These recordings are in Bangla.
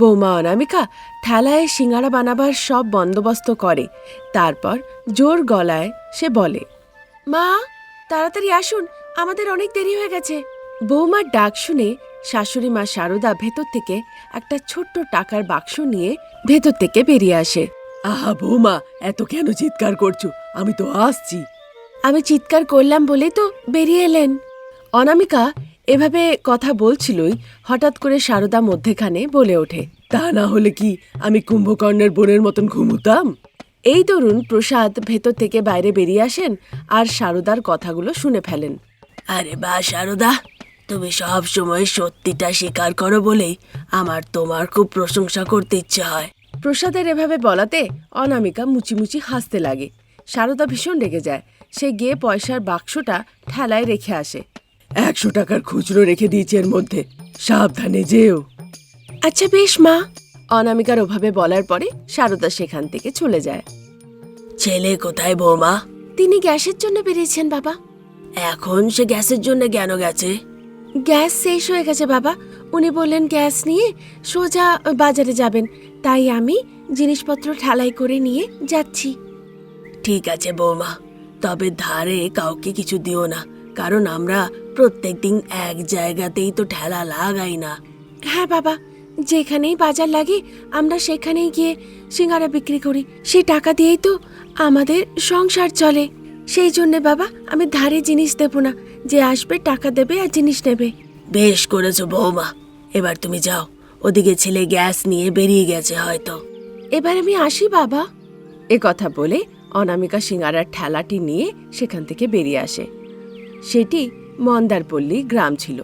বৌমা অনামিকা ঠেলায় সিঙ্গারা বানাবার সব বন্দোবস্ত করে। তারপর জোর গলায় সে বলে মা তাড়াতাড়ি আসুন আমাদের অনেক দেরি হয়ে গেছে। বৌমার ডাক শুনে শাশুড়ি মা শারদা ভেতর থেকে একটা ছোট্ট টাকার বাক্স নিয়ে ভেতর থেকে বেরিয়ে আসে। আহা বৌমা এত কেন চিৎকার করছ? আমি তো আসছি। আমি চিৎকার করলাম বলেই তো বেরিয়ে এলেন। অনামিকা এভাবে কথা বলছিলই হঠাৎ করে সারদা মধ্যেখানে বলে ওঠে, তা না হলে কি আমি কুম্ভকর্ণের বোনের মতন ঘুমুতাম? এই তরুণ প্রসাদ ভেতর থেকে বাইরে বেরিয়ে আসেন আর সারদার কথাগুলো শুনে ফেলেন। আরে বা সারদা, তুমি সব সময় সত্যিটা স্বীকার করো বলেই আমার তোমার খুব প্রশংসা করতে ইচ্ছে হয়। প্রসাদের এভাবে বলাতে অনামিকা মুচিমুচি হাসতে লাগে। সারদা ভীষণ রেগে যায়। সে গিয়ে পয়সার বাক্সটা ঠেলায় রেখে আসে। একশো টাকার খুচরো রেখে দিয়েছি এর মধ্যে। সাবধানে যেও। আচ্ছা বেশ মা। অনামিকার ওভাবে বলার পরে সারদা সেখান থেকে চলে যায়। ছেলে কোথায় বৌমা? তিনি গ্যাসের জন্য বেরিয়েছেন বাবা। এখন সে গ্যাসের জন্য কেন গেছে? গ্যাস শেষ হয়ে গেছে বাবা। উনি বললেন গ্যাস নিয়ে সোজা বাজারে যাবেন। তাই আমি জিনিসপত্র ঠালাই করে নিয়ে যাচ্ছি। ঠিক আছে বৌমা। তবে ধারে কাউকে কিছু দিও না। কারণ আমরা প্রত্যেকদিন এক জায়গাতেই তো ঠেলা লাগাই না। হ্যাঁ বাবা যেখানেই বাজার লাগে আমরা সেখানেই গিয়ে সিঙ্গারা বিক্রি করি। সেই টাকা দিয়েই তো আমাদের সংসার চলে। সেই জন্যে বাবা আমি ধারে জিনিস দেব না। যে আসবে টাকা দেবে আর জিনিস নেবে। বেশ করেছ বৌমা। এবার তুমি যাও। ওদিকে ছেলে গ্যাস নিয়ে বেরিয়ে গেছে হয়তো। এবার আমি আসি বাবা। এ কথা বলে অনামিকা সিঙ্গারার ঠেলাটি নিয়ে সেখান থেকে বেরিয়ে আসে। সেটি মন্দারপল্লী গ্রাম ছিল।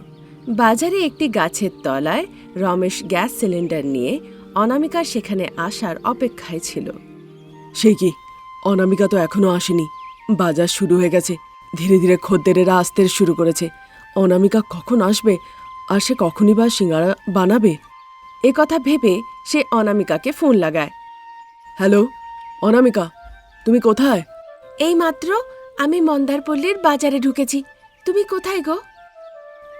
বাজারে একটি গাছের তলায় রমেশ গ্যাস সিলিন্ডার নিয়ে অনামিকার সেখানে আসার অপেক্ষায় ছিল। সে কি? অনামিকা তো এখনও আসেনি। বাজার শুরু হয়ে গেছে। ধীরে ধীরে খদ্দেরেরা আসতে শুরু করেছে। অনামিকা কখন আসবে? আর সে কখনই বা সিঙ্গারা বানাবে? এ কথা ভেবে সে অনামিকাকে ফোন লাগায়। হ্যালো? অনামিকা তুমি কোথায়? এই মাত্র আমি মন্দারপল্লীর বাজারে ঢুকেছি। তুমি কোথায় গো?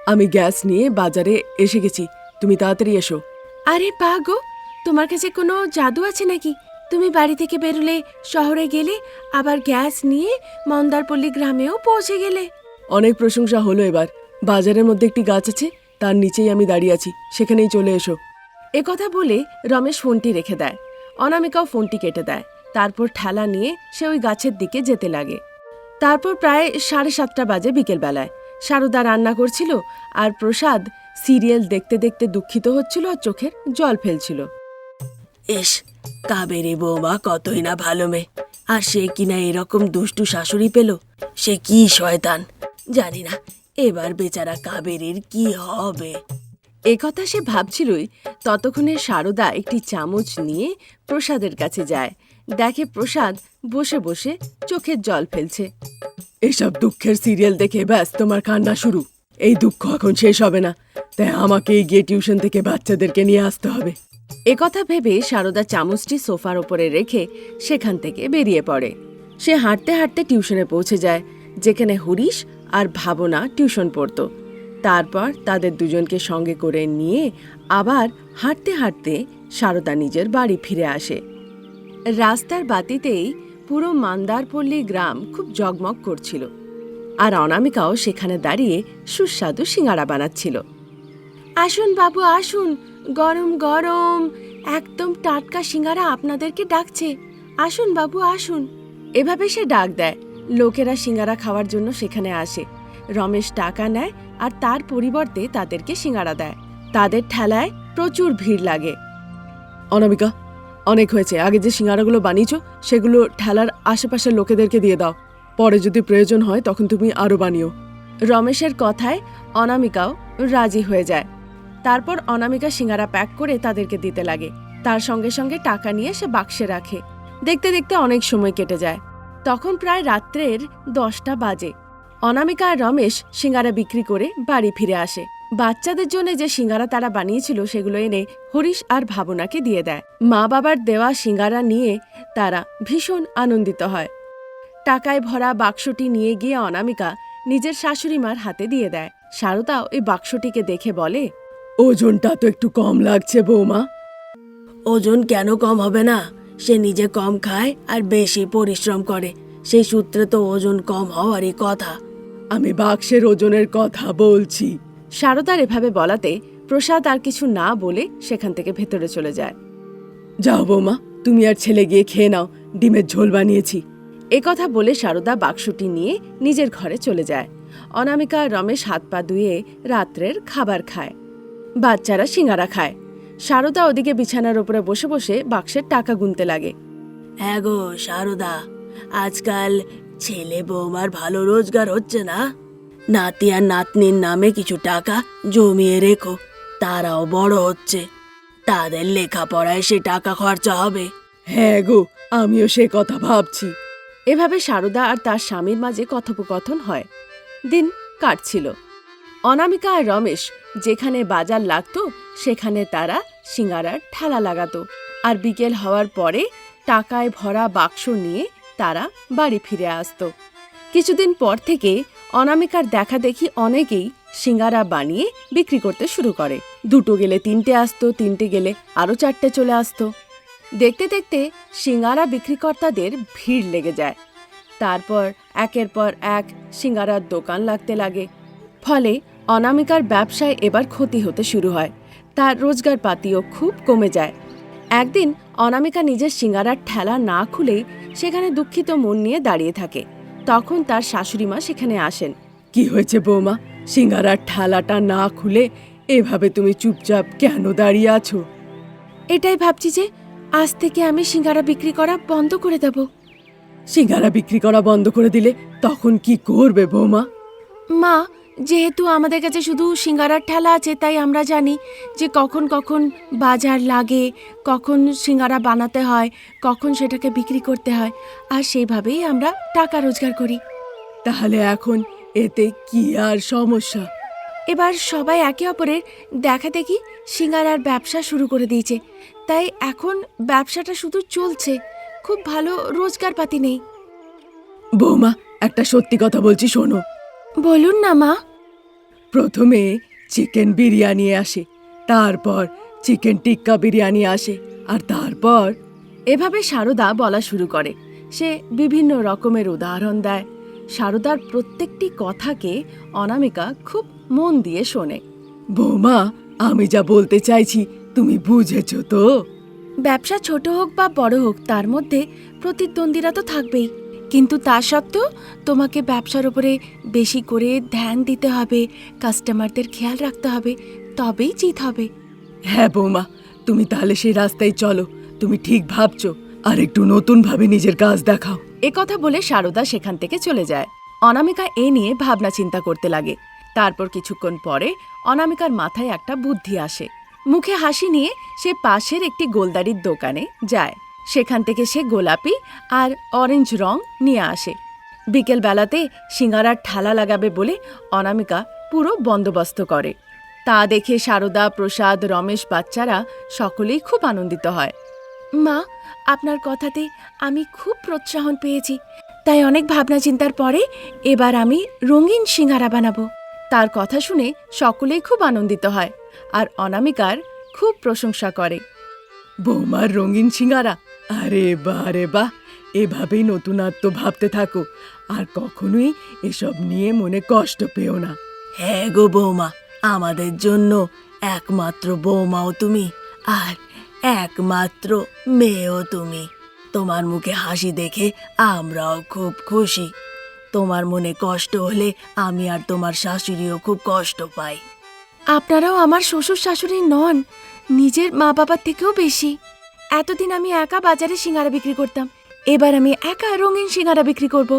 আমি গ্যাস নিয়ে বাজারে এসে গেছি। তুমি তাড়াতাড়ি এসো। আরে পা গো তোমার কাছে কোনো জাদু আছে নাকি? তুমি বাড়ি থেকে বেরোলে শহরে গেলে আবার গ্যাস নিয়ে মন্দারপল্লী গ্রামেও পৌঁছে গেলে। অনেক প্রশংসা হলো এবার। বাজারের মধ্যে একটি গাছ আছে তার নিচেই আমি দাঁড়িয়ে আছি। সেখানেই চলে এসো। এ কথা বলে রমেশ ফোনটি রেখে দেয়। অনামিকাও ফোনটি কেটে দেয়। তারপর ঠেলা নিয়ে সে ওই গাছের দিকে যেতে লাগে। তারপর প্রায় সাড়ে সাতটা বাজে বিকেলবেলায়। সারদা রান্না করছিল আর প্রসাদ সিরিয়াল দেখতে দেখতে দুঃখিত হচ্ছিল আর চোখের জল ফেলছিল। এস কাবেরি বৌমা কতই না ভালো মেয়ে। আর সে কিনা এরকম দুষ্টু শাশুড়ি পেল সে কি শয়তান? জানি না এবার বেচারা কাবেরীর কি হবে? এ কথা সে ভাবছিলই ততক্ষণে সারদা একটি চামচ নিয়ে প্রসাদের কাছে যায়। দেখে প্রসাদ বসে বসে চোখের জল ফেলছে। এসব দুঃখের সিরিয়াল দেখে ব্যাস তোমার কান্না শুরু। এই দুঃখ এখন শেষ হবে না। তাই আমাকেই গিয়ে টিউশন থেকে বাচ্চাদেরকে নিয়ে আসতে হবে। একথা ভেবে সারদা চামচটি সোফার ওপরে রেখে সেখান থেকে বেরিয়ে পড়ে। সে হাঁটতে হাঁটতে টিউশনে পৌঁছে যায়, যেখানে হরিশ আর ভাবনা টিউশন পড়তো। তারপর তাদের দুজনকে সঙ্গে করে নিয়ে আবার হাঁটতে হাঁটতে সারদা নিজের বাড়ি ফিরে আসে। রাস্তার বাতিতেই পুরো মান্দারপল্লী গ্রাম খুব জগমগ করছিল। আর অনামিকাও সেখানে দাঁড়িয়ে সুস্বাদু সিঙ্গারা বানাচ্ছিল। আসুন বাবু, আসুন। গরম গরম। একদম টাটকা সিঙ্গারা আপনাদেরকে ডাকছে। আসুন বাবু, আসুন। এভাবে সে ডাক দেয়। লোকেরা সিঙ্গারা খাওয়ার জন্য সেখানে আসে। রমেশ টাকা নেয় আর তার পরিবর্তে তাদেরকে সিঙ্গারা দেয়। তাদের ঠেলায় প্রচুর ভিড় লাগে। অনামিকা অনেক হয়েছে। আগে যে সিঙ্গারাগুলো বানিয়েছো, সেগুলো ঠেলার আশেপাশের লোকেদেরকে দিয়ে দাও। পরে যদি প্রয়োজন হয়, তখন তুমি আরও বানিও। রমেশের কথায় অনামিকাও রাজি হয়ে যায়। তারপর অনামিকা সিঙ্গারা প্যাক করে তাদেরকে দিতে লাগে। তার সঙ্গে সঙ্গে টাকা নিয়ে সে বাক্সে রাখে। দেখতে দেখতে অনেক সময় কেটে যায়। তখন প্রায় রাত্রের দশটা বাজে। অনামিকা আর রমেশ সিঙ্গারা বিক্রি করে বাড়ি ফিরে আসে। বাচ্চাদের জন্য যে সিঙ্গারা তারা বানিয়েছিল সেগুলো এনে হরিশ আর ভাবনাকে দিয়ে দেয়। মা বাবার দেওয়া সিঙ্গারা নিয়ে তারা ভীষণ আনন্দিত হয়। টাকায় ভরা বাক্সটি নিয়ে গিয়ে অনামিকা নিজের শাশুড়ি মার হাতে দিয়ে দেয়। সারদা ওই বাক্সটিকে দেখে বলে ওজনটা তো একটু কম লাগছে বৌমা। ওজন কেন কম হবে না? সে নিজে কম খায় আর বেশি পরিশ্রম করে। সেই সূত্রে তো ওজন কম হওয়ারই কথা। আমি বাক্সের ওজনের কথা বলছি। সারদার এভাবে বলাতে প্রসাদ আর কিছু না বলে সেখান থেকে ভেতরে চলে যায়। যাও বৌমা তুমি আর ছেলে গিয়ে খেয়ে নাও ডিমের ঝোল বানিয়েছি। এ কথা বলে সারদা বাক্সটি নিয়ে নিজের ঘরে চলে যায়। অনামিকা আর রমেশ হাত পা ধুয়ে রাত্রের খাবার খায়। বাচ্চারা সিঙ্গারা খায়। সারদা ওদিকে বিছানার উপরে বসে বসে বাক্সের টাকা গুনতে লাগে। হ্যাঁ গো সারদা আজকাল ছেলে বৌমার ভালো রোজগার হচ্ছে না? নাতি আর নাতনির নামে কিছু টাকা জমিয়ে রেখো তারাও বড় হচ্ছে। তাদের লেখাপড়ায় সে টাকা খরচা হবে। হ্যাঁ গো আমিও সে কথা ভাবছি। এভাবে সারদা আর তার স্বামীর মাঝে কথোপকথন হয়। দিন কাটছিল। অনামিকা আর রমেশ যেখানে বাজার লাগতো সেখানে তারা সিঙ্গারার ঠেলা লাগাতো। আর বিকেল হওয়ার পরে টাকায় ভরা বাক্স নিয়ে তারা বাড়ি ফিরে আসতো। কিছুদিন পর থেকে অনামিকার দেখা দেখি অনেকেই সিঙ্গারা বানিয়ে বিক্রি করতে শুরু করে। দুটো গেলে তিনটে আসতো, তিনটে গেলে আরও চারটে চলে আসতো। দেখতে দেখতে সিঙ্গারা বিক্রিকর্তাদের ভিড় লেগে যায়। তারপর একের পর এক সিঙ্গারার দোকান লাগতে লাগে। ফলে অনামিকার ব্যবসায় এবার ক্ষতি হতে শুরু হয়। তার রোজগার পাতিও খুব কমে যায়। একদিন অনামিকা নিজের সিঙ্গারার ঠেলা না খুলেই সেখানে দুঃখিত মন নিয়ে দাঁড়িয়ে থাকে। তখন তার শাশুড়ি মা সেখানে আসেন। কি হয়েছে বৌমা? সিঙ্গারার ঠালাটা না খুলে এভাবে তুমি চুপচাপ কেন দাঁড়িয়ে আছো? এটাই ভাবছি যে আজ থেকে আমি সিঙ্গারা বিক্রি করা বন্ধ করে দেব। সিঙ্গারা বিক্রি করা বন্ধ করে দিলে তখন কি করবে বৌমা? মা যেহেতু আমাদের কাছে শুধু সিঙ্গারার ঠেলা আছে তাই আমরা জানি যে কখন কখন বাজার লাগে কখন সিঙ্গারা বানাতে হয় কখন সেটাকে বিক্রি করতে হয় আর সেইভাবেই আমরা টাকা রোজগার করি। তাহলে এখন এতে কি আর সমস্যা? এবার সবাই একে অপরের দেখা দেখি সিঙ্গারার ব্যবসা শুরু করে দিয়েছে। তাই এখন ব্যবসাটা শুধু চলছে খুব ভালো রোজগার পাতি নেই। বৌমা একটা সত্যি কথা বলছি শোনো। বলুন না মা। প্রথমে চিকেন বিরিয়ানি আসে তারপর চিকেন টিক্কা বিরিয়ানি আসে আর তারপর? এভাবে সারদা বলা শুরু করে। সে বিভিন্ন রকমের উদাহরণ দেয়। সারদার প্রত্যেকটি কথাকে অনামিকা খুব মন দিয়ে শোনে। বৌমা আমি যা বলতে চাইছি তুমি বুঝেছ তো? ব্যবসা ছোট হোক বা বড় হোক তার মধ্যে প্রতিদ্বন্দ্বীরা তো থাকবেই। কিন্তু তা সত্ত্বেও তোমাকে ব্যবসার উপরে বেশি করে ধ্যান দিতে হবে কাস্টমারদের খেয়াল রাখতে হবে তবেই জিত হবে। হ্যাঁ বৌমা তুমি তাহলে সেই রাস্তায় চলো তুমি ঠিক ভাবছ আর একটু নতুন ভাবে নিজের কাজ দেখাও। এ কথা বলে সারদা সেখান থেকে চলে যায়। অনামিকা এ নিয়ে ভাবনা চিন্তা করতে লাগে। তারপর কিছুক্ষণ পরে অনামিকার মাথায় একটা বুদ্ধি আসে। মুখে হাসি নিয়ে সে পাশের একটি গোলদারির দোকানে যায়। সেখান থেকে সে গোলাপি আর অরেঞ্জ রং নিয়ে আসে। বিকেল বেলাতে সিঙ্গারার ঠালা লাগাবে বলে অনামিকা পুরো বন্দোবস্ত করে। তা দেখে সারদা, প্রসাদ, রমেশ বাচ্চারা সকলেই খুব আনন্দিত হয়। মা, আপনার কথাতে আমি খুব প্রোৎসাহন পেয়েছি। তাই অনেক ভাবনা চিন্তার পরে এবার আমি রঙিন সিঙ্গারা বানাবো। তার কথা শুনে সকলেই খুব আনন্দিত হয় আর অনামিকার খুব প্রশংসা করে। বৌমার রঙিন সিঙ্গারা আরে বা আরে বাহ। এভাবেই নতুনত্ব ভাবতে থাকো। আর কখনোই এসব নিয়ে মনে কষ্ট পেও না। হ্যাঁ গো বৌমা আমাদের জন্য একমাত্র বৌমাও তুমি আর একমাত্র মেয়েও তুমি। তোমার মুখে হাসি দেখে আমরাও খুব খুশি। তোমার মনে কষ্ট হলে আমি আর তোমার শাশুড়িও খুব কষ্ট পাই। আপনারাও আমার শ্বশুর শাশুড়ি নন নিজের মা বাবার থেকেও বেশি। এতদিন আমি একা বাজারে সিঙ্গারা বিক্রি করতাম। এবার আমি একা রঙিন সিঙ্গারা বিক্রি করব।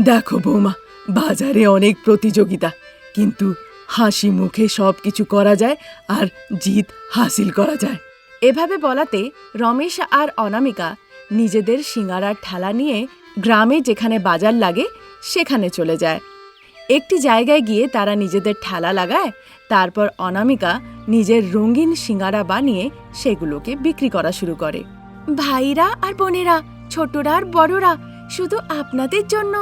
দেখো বৌমা, বাজারে অনেক প্রতিযোগিতা। কিন্তু হাসি মুখে সব কিছু করা যায় আর জিত হাসিল করা যায়। এভাবে বলাতে রমেশ আর অনামিকা নিজেদের সিঙ্গারার ঠেলা নিয়ে গ্রামে যেখানে বাজার লাগে, সেখানে চলে যায়। একটি জায়গায় গিয়ে তারা নিজেদের ঠেলা লাগায় তারপর অনামিকা নিজের রঙিন সিঙ্গারা বানিয়ে সেগুলোকে বিক্রি করা শুরু করে। ভাইরা আর বোনেরা, ছোটরা আর বড়রা, শুধু আপনাদের জন্য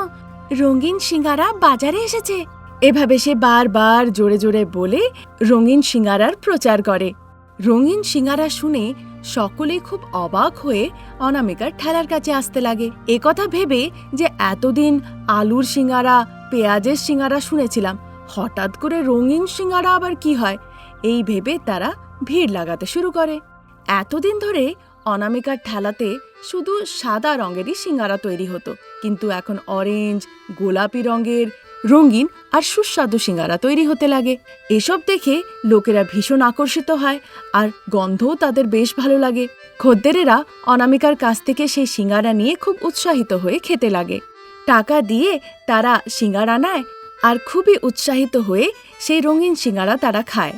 রঙিন সিঙ্গারা বাজারে এসেছে। এভাবে সে বারবার জোরে জোরে বলে রঙিন সিঙ্গারার প্রচার করে। রঙিন সিঙ্গারা শুনে সকলেই খুব অবাক হয়ে অনামিকার ঠেলার কাছে আসতে লাগে। একথা ভেবে যে এতদিন আলুর সিঙ্গারা, পেঁয়াজের সিঙ্গারা শুনেছিলাম হঠাৎ করে রঙিন সিঙ্গারা আবার কি হয়? এই ভেবে তারা ভিড় লাগাতে শুরু করে। এতদিন ধরে অনামিকার ঠেলাতে শুধু সাদা রঙেরই সিঙ্গারা তৈরি হতো, কিন্তু এখন অরেঞ্জ, গোলাপি রঙের, রঙিন আর সুস্বাদু সিঙ্গারা তৈরি হতে লাগে। এসব দেখে লোকেরা ভীষণ আকর্ষিত হয় আর গন্ধও তাদের বেশ ভালো লাগে। খদ্দেরেরা অনামিকার কাছ থেকে সেই সিঙ্গারা নিয়ে খুব উৎসাহিত হয়ে খেতে লাগে। টাকা দিয়ে তারা সিঙ্গারা নেয় আর খুবই উৎসাহিত হয়ে সেই রঙিন সিঙ্গারা তারা খায়।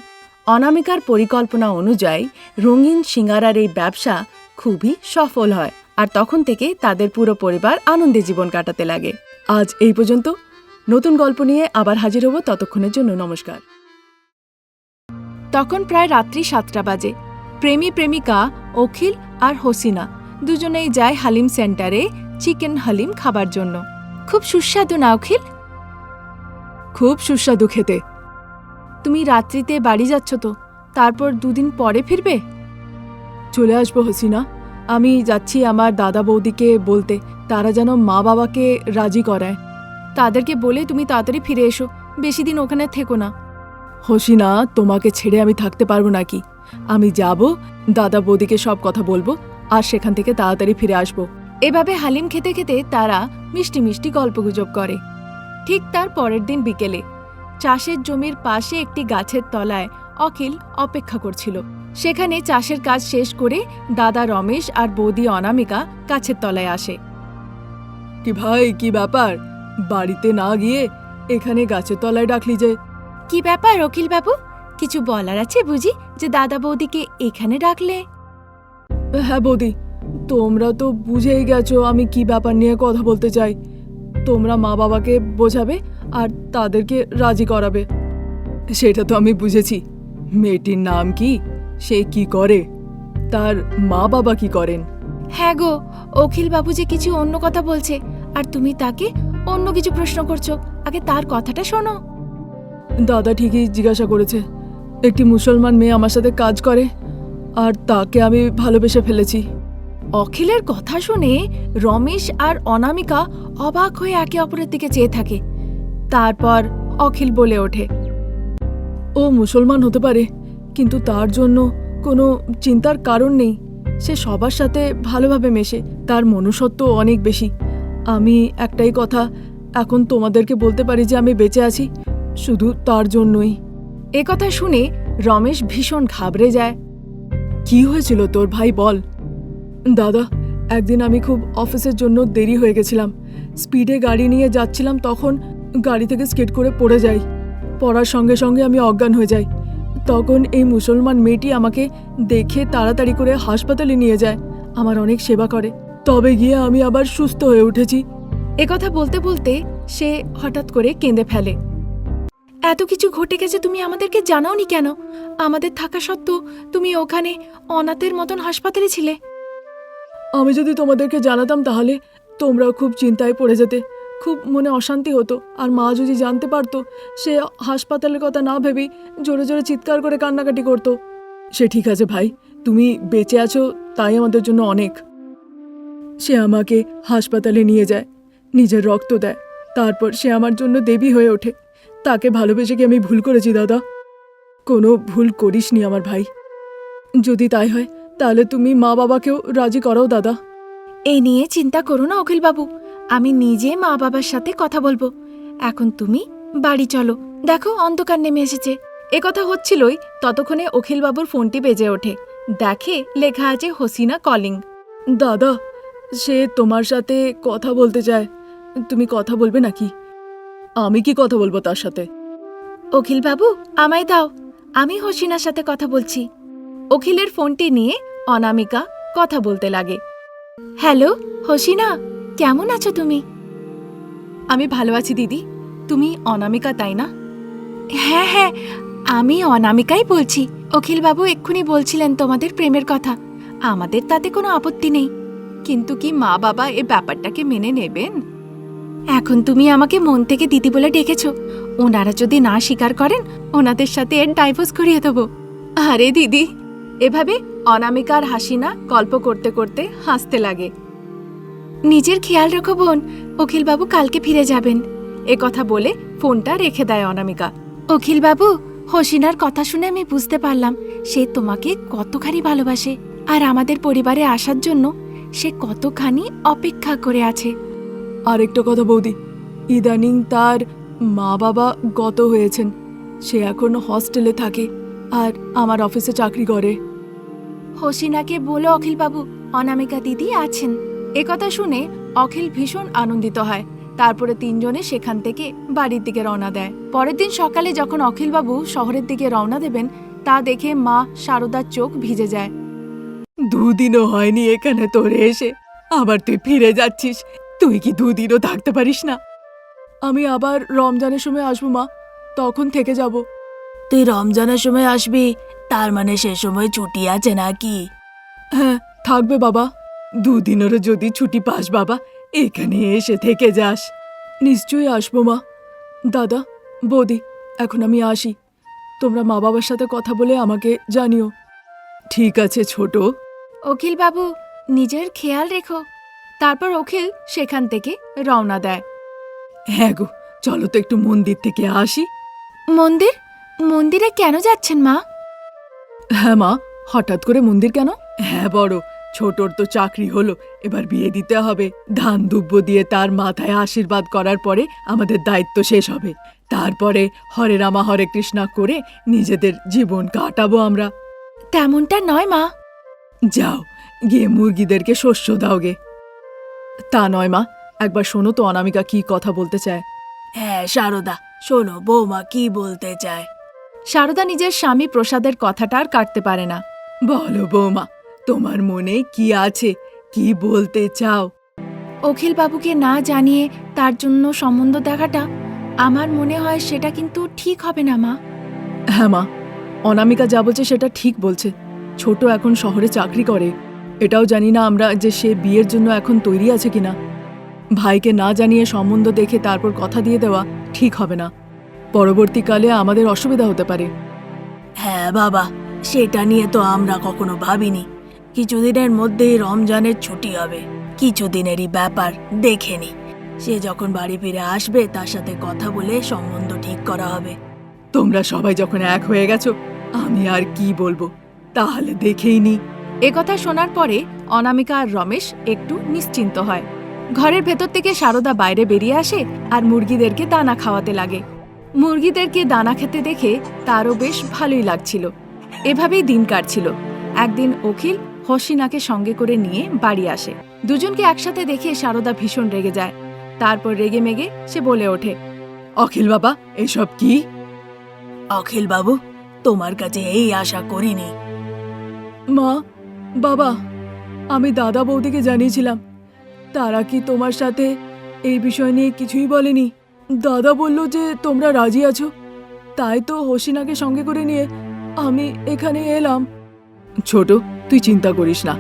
অনামিকার পরিকল্পনা অনুযায়ী রঙিন সিঙ্গারার এই ব্যবসা খুবই সফল হয় আর তখন থেকে তাদের পুরো পরিবার আনন্দে জীবন কাটাতে লাগে। আজ এই পর্যন্ত। নতুন গল্প নিয়ে আবার হাজির হব ততক্ষণের জন্য। নমস্কার। তখন প্রায় রাত্রি সাতটা বাজে। প্রেমী প্রেমিকা, অখিল আর হোসিনা দুজনেই যায় হালিম সেন্টারে চিকেন হালিম খাবার জন্য। খুব সুস্বাদু না, অখিল? খুব সুস্বাদু খেতে। তুমি রাত্রিতে বাড়ি যাচ্ছ তো, তারপর দুদিন পরে ফিরবে? চলে আসব হসিনা। আমি যাচ্ছি আমার দাদা বৌদিকে বলতে, তারা যেন মা বাবাকে রাজি করায়। তাদেরকে বলে তুমি তাড়াতাড়ি ফিরে এসো, বেশি দিন ওখানে থেকো না। হসিনা, তোমাকে ছেড়ে আমি থাকতে পারব নাকি? আমি যাব, দাদা বৌদিকে সব কথা বলব, আর সেখান থেকে তাড়াতাড়ি ফিরে আসব। এভাবে হালিম খেতে খেতে তারা মিষ্টি মিষ্টি গল্পগুজব করে। ঠিক তার পরের দিন বিকেলে। চাষের জমির পাশে একটি গাছের তলায় অখিল অপেক্ষা করছিল। সেখানে চাষের কাজ শেষ করে দাদা রমেশ আর বৌদি অনামিকা গাছের তলায় আসে। কি ভাই কি ব্যাপার? বাড়িতে না গিয়ে এখানে গাছের তলায় ডাকলি যে। কি ব্যাপার অখিল বাবু? কিছু বলার আছে বুঝি যে দাদা বৌদিকে এখানে ডাকলে? হ্যাঁ বৌদি তোমরা তো বুঝেই গেছো আমি কি ব্যাপার নিয়ে কথা বলতে চাই। তোমরা মা বাবাকে বোঝাবে আর তাদেরকে রাজি করাবে। সেটা তো আমি বুঝেছি। মেয়েটির নাম কি? সে কি করে? তার মা বাবা কি করেন? হ্যাঁ গো অখিল বাবু যে কিছু অন্য কথা বলছে আর তুমি তাকে অন্য কিছু প্রশ্ন করছ আগে তার কথাটা শোনো। দাদা ঠিকই জিজ্ঞাসা করেছে একটি মুসলমান মেয়ে আমার সাথে কাজ করে আর তাকে আমি ভালোবেসে ফেলেছি। অখিলের কথা শুনে রমেশ আর অনামিকা অবাক হয়ে একে অপরের দিকে চেয়ে থাকে। তারপর অখিল বলে ওঠে, ও মুসলমান হতে পারে, কিন্তু তার জন্য কোনো চিন্তার কারণ নেই। সে সবার সাথে ভালোভাবে মেশে, তার মনুষ্যত্ব অনেক বেশি। আমি একটাই কথা, এখন তোমাদেরকে বলতে পারি যে আমি বেঁচে আছি, শুধু তার জন্যই। এ কথা শুনে রমেশ ভীষণ ঘাবড়ে যায়। কি হয়েছিল তোর ভাই বল দাদা, একদিন আমি খুব অফিসের জন্য দেরি হয়ে গেছিলাম। স্পিডে গাড়ি নিয়ে যাচ্ছিলাম তখন গাড়ি থেকে স্কেট করে পড়ে যাই। পড়ার সঙ্গে সঙ্গে আমি অজ্ঞান হয়ে যাই। তখন এই মুসলমান মেয়েটি আমাকে দেখে তাড়াতাড়ি করে হাসপাতালে নিয়ে যায়। আমার অনেক সেবা করে। তবে গিয়ে আমি আবার সুস্থ হয়ে উঠেছি। কথা বলতে বলতে সে হঠাৎ করে কেঁদে ফেলে। এত কিছু ঘটে গেছে তুমি আমাদেরকে জানাওনি কেন? আমাদের থাকা সত্ত্বেও তুমি ওখানে অনাথের মতন হাসপাতালে ছিলে। আমি যদি তোমাদেরকে জানাতাম তাহলে তোমরা খুব চিন্তায় পড়ে যেতে। খুব মনে অশান্তি হতো। আর মা যদি জানতে পারতো, সে হাসপাতালের কথা না ভেবেই জোরে জোরে চিৎকার করে কান্নাকাটি করতো। সে ঠিক আছে ভাই, তুমি বেঁচে আছো, তাই আমাদের জন্য অনেক। সে আমাকে হাসপাতালে নিয়ে যায়, নিজের রক্ত দেয়। তারপর সে আমার জন্য দেবী হয়ে ওঠে। তাকে ভালোবেসে কি আমি ভুল করেছি, দাদা? কোনো ভুল করিসনি আমার ভাই। যদি তাই হয় তাহলে তুমি মা বাবাকেও রাজি করাও দাদা। এই নিয়ে চিন্তা করো না অখিল বাবু আমি নিজে মা বাবার সাথে কথা বলব। এখন তুমি বাড়ি চলো। দেখো অন্ধকার নেমে এসেছে। এ কথা হচ্ছিলই ততক্ষণে অখিলবাবুর ফোনটি বেজে ওঠে। দেখে লেখা আছে হসিনা কলিং। দাদা সে তোমার সাথে কথা বলতে চায়। তুমি কথা বলবে নাকি? আমি কি কথা বলব তার সাথে? অখিল বাবু আমায় দাও। আমি হসিনার সাথে কথা বলছি। অখিলের ফোনটি নিয়ে অনামিকা কথা বলতে লাগে। হ্যালো, হসিনা, কেমন আছো তুমি? আমি ভালো আছি, দিদি। তুমি অনামিকা, তাই না? হ্যাঁ হ্যাঁ আমি অনামিকাই বলছি। অখিল বাবু এক্ষুনি বলছিলেন তোমাদের প্রেমের কথা। আমাদের তাতে কোনো আপত্তি নেই। কিন্তু কি মা বাবা এ ব্যাপারটাকে মেনে নেবেন? এখন তুমি আমাকে মন থেকে দিদি বলে ডেকেছ। ওনারা যদি না স্বীকার করেন, ওনাদের সাথে এর ডাইভোর্স করিয়ে দেবো। আরে, দিদি এভাবে অনামিকার হাসিনা গল্প করতে করতে হাসতে লাগে। নিজের খেয়াল রাখো বোন, অখিলবাবু কালকে ফিরে যাবেন। এ কথা বলে ফোনটা রেখে দেয় অনামিকা। অখিলবাবু, হসিনার কথা শুনে আমি বুঝতে পারলাম, সে তোমাকে কতখানি ভালোবাসে আর আমাদের পরিবারে আসার জন্য সে কতখানি অপেক্ষা করে আছে। আরেকটা কথা বৌদি, ইদানিং তার মা বাবা গত হয়েছেন। সে এখন হস্টেলে থাকে আর আমার অফিসে চাকরি করে। হসিনাকে বলো অখিলবাবু অনামিকা দিদি আছেন। এ কথা শুনে অখিল ভীষণ আনন্দিত হয়। তারপরে তিনজনে সেখান থেকে বাড়ির দিকে রওনা দেয়। পরের দিন সকালে যখন অখিলবাবু শহরের দিকে রওনা দেবেন তা দেখে মা শারদার চোখ ভিজে যায়। দুদিনও হয়নি এখানে তোরে এসে। আবার তুই ফিরে যাচ্ছিস। তুই কি দুদিনও থাকতে পারিস না? আমি আবার রমজানের সময় আসব মা। তখন থেকে যাব। তুই রমজানের সময় আসবি? তার মানে সে সময় ছুটি আছে নাকি? হ্যাঁ থাকবে বাবা। দুদিনেরও যদি ছুটি পাস বাবা এখানে এসে থেকে যাস। নিশ্চয়ই আসব মা। দাদা বৌদি এখন আমি আসি। তোমরা মা বাবার সাথে কথা বলে আমাকে জানিও। ঠিক আছে ছোট। অখিলবাবু নিজের খেয়াল রেখো। তারপর অখিল সেখান থেকে রওনা দেয়। হ্যাঁ গো চলো তো একটু মন্দির থেকে আসি। মন্দির? মন্দিরে কেন যাচ্ছেন মা? হ্যাঁ মা হঠাৎ করে মন্দির কেন? হ্যাঁ বড় ছোটর তো চাকরি হলো এবার বিয়ে দিতে হবে। ধান দুব্য দিয়ে তার মাথায় আশীর্বাদ করার পরে আমাদের দায়িত্ব শেষ হবে। তারপরে হরে রামা হরে কৃষ্ণা করে নিজেদের জীবন কাটাবো আমরা। তেমনটা নয় মা। যাও গিয়ে মুরগিদেরকে শস্য দাও গে। তা নয় মা একবার শোনো তো অনামিকা কি কথা বলতে চায়। হ্যাঁ সারদা শোনো বৌমা কি বলতে চায়? শারদা নিজের স্বামী প্রসাদের কথাটা আর কাটতে পারে না। বলো বৌমা তোমার মনে কি আছে? কি বলতে চাও? অখিলবাবুকে না জানিয়ে তার জন্য সম্বন্ধ দেখাটা আমার মনে হয় সেটা কিন্তু ঠিক হবে না মা। হ্যাঁ মা। অনামিকা যা বলছে সেটা ঠিক বলছে। ছোট এখন শহরে চাকরি করে। এটাও জানি না আমরা যে সে বিয়ের জন্য এখন তৈরি আছে কিনা। ভাইকে না জানিয়ে সম্বন্ধ দেখে তারপর কথা দিয়ে দেওয়া ঠিক হবে না। পরবর্তীকালে আমাদের অসুবিধা হতে পারে। হ্যাঁ বাবা সেটা নিয়ে তো আমরা কখনো ভাবিনি। কিছুদিনের মধ্যেই রমজানের ছুটি হবে। কিছুদিনেরই ব্যাপার দেখে নি। সে যখন বাড়ি ফিরে আসবে তার সাথে কথা বলে সম্বন্ধ ঠিক করা হবে। তোমরা সবাই যখন এক হয়ে গেছো আমি আর কি বলব? তাহলে দেখেই নি। এ কথা শোনার পরে অনামিকা আর রমেশ একটু নিশ্চিন্ত হয়। ঘরের ভেতর থেকে শারদা বাইরে বেরিয়ে আসে আর মুরগিদেরকে দানা খাওয়াতে লাগে। মুরগিদেরকে দানা খেতে দেখে তারও বেশ ভালোই লাগছিল। এভাবেই দিন কাটছিল। একদিন অখিল হসিনাকে সঙ্গে করে নিয়ে বাড়ি আসে। দুজনকে একসাথে দেখে সারদা ভীষণ রেগে যায়। তারপর রেগে মেগে সে বলে ওঠে অখিল বাবা এসব কি? অখিল বাবু তোমার কাছে এই আশা করিনি। মা বাবা আমি দাদা বৌদিকে জানিয়েছিলাম। তারা কি তোমার সাথে এই বিষয় নিয়ে কিছুই বলেনি? দাদা বলল যে তোমরা রাজি আছো। তাই তো হসিনাকে সঙ্গে করে নিয়ে আমি এখানে এলাম। ছোট, তুই চিন্তা করিস না।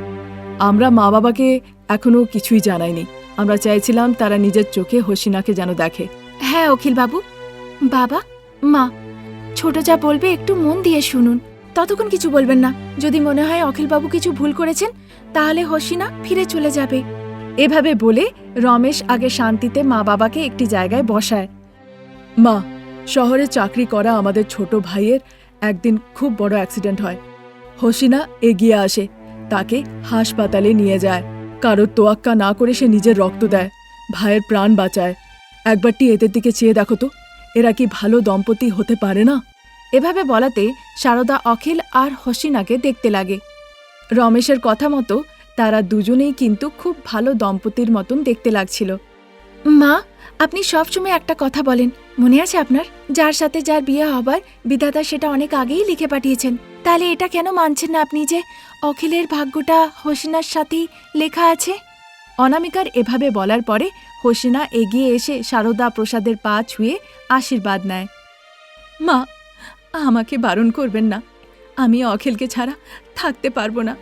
আমরা মা বাবাকে এখনও কিছুই জানাইনি। আমরা চাইছিলাম তারা নিজের চোখে হসিনাকে যেন দেখে। হ্যাঁ অখিলবাবু। বাবা, মা, ছোট যা বলবে একটু মন দিয়ে শুনুন। ততক্ষণ কিছু বলবেন না। যদি মনে হয় অখিলবাবু কিছু ভুল করেছেন, তাহলে হসিনা ফিরে চলে যাবে। এভাবে বলে রমেশ আগে শান্তিতে মা বাবাকে একটি জায়গায় বসায়। মা, শহরে চাকরি করা আমাদের ছোট ভাইয়ের একদিন খুব বড় অ্যাক্সিডেন্ট হয়। হসিনা এগিয়ে আসে, তাকে হাসপাতালে নিয়ে যায়। কারোর তোয়াক্কা না করে সে নিজের রক্ত দেয়, ভাইয়ের প্রাণ বাঁচায়। একবারটি এদের দিকে চেয়ে দেখো তো, এরা কি ভালো দম্পতি হতে পারে না? এভাবে বলাতে শারদা অখিল আর হসিনাকে দেখতে লাগে। রমেশের কথা মতো তারা দুজনেই কিন্তু খুব ভালো দম্পতির মতন দেখতে লাগছিল। মা, আপনি সবসময় একটা কথা বলেন। মনে আছে আপনার? যার সাথে যার বিয়ে হবার বিধাতা সেটা অনেক আগেই লিখে পাঠিয়েছেন। তাহলে এটা কেন মানছেন না আপনি যে অখিলের ভাগ্যটা হোসেনার সাথেই লেখা আছে? অনামিকার এভাবে বলার পরে হোসেনা এগিয়ে এসে সারদা প্রসাদের পা ছুঁয়ে আশীর্বাদ নেয়। মা, আমাকে বারণ করবেন না। আমি অখিলকে ছাড়া থাকতে পারব না।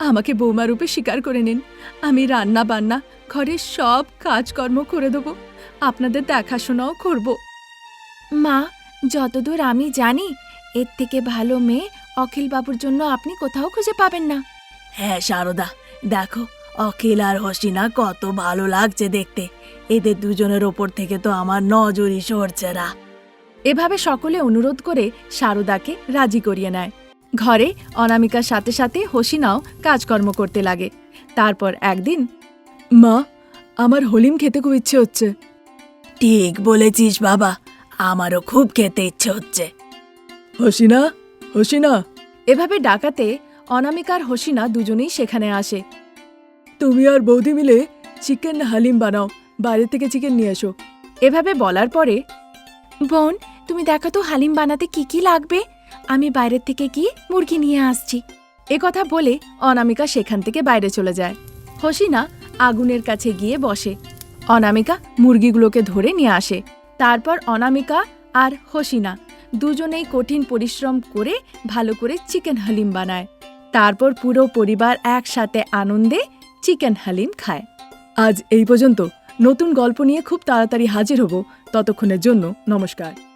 আমাকে বৌমা রূপে স্বীকার করে নিন। আমি রান্না বান্না ঘরের সব কাজকর্ম করে দেবো। আপনাদের দেখাশোনাও করব। মা যতদূর আমি জানি এর থেকে ভালো মেয়ে অখিল বাবুর জন্য আপনি কোথাও খুঁজে পাবেন না। হ্যাঁ সারদা দেখো অখিল আর হসিনা কত ভালো লাগছে দেখতে। এদের দুজনের ওপর থেকে তো আমার নজরই সরছে না। এভাবে সকলে অনুরোধ করে শারদাকে রাজি করিয়ে নেয়। ঘরে অনামিকার সাথে সাথে হসিনাও কাজকর্ম করতে লাগে। তারপর একদিন মা আমার হলিম খেতে খুব ইচ্ছে হচ্ছে। ঠিক বলেছিস বাবা আমারও খুব খেতে ইচ্ছে হচ্ছে। হসিনা হসিনা। এভাবে ডাকাতে অনামিকার হসিনা দুজনেই সেখানে আসে। তুমি আর বৌদি মিলে চিকেন হালিম বানাও বাইরে থেকে চিকেন নিয়ে এসো। এভাবে বলার পরে বোন তুমি দেখো তো হালিম বানাতে কি কি লাগবে? আমি বাইরের থেকে গিয়ে মুরগি নিয়ে আসছি। এ কথা বলে অনামিকা সেখান থেকে বাইরে চলে যায়। হসিনা আগুনের কাছে গিয়ে বসে। অনামিকা মুরগিগুলোকে ধরে নিয়ে আসে। তারপর অনামিকা আর হসিনা দুজনেই কঠিন পরিশ্রম করে ভালো করে চিকেন হালিম বানায়। তারপর পুরো পরিবার একসাথে আনন্দে চিকেন হালিম খায়। আজ এই পর্যন্ত। নতুন গল্প নিয়ে খুব তাড়াতাড়ি হাজির হব। ততক্ষণের জন্য নমস্কার।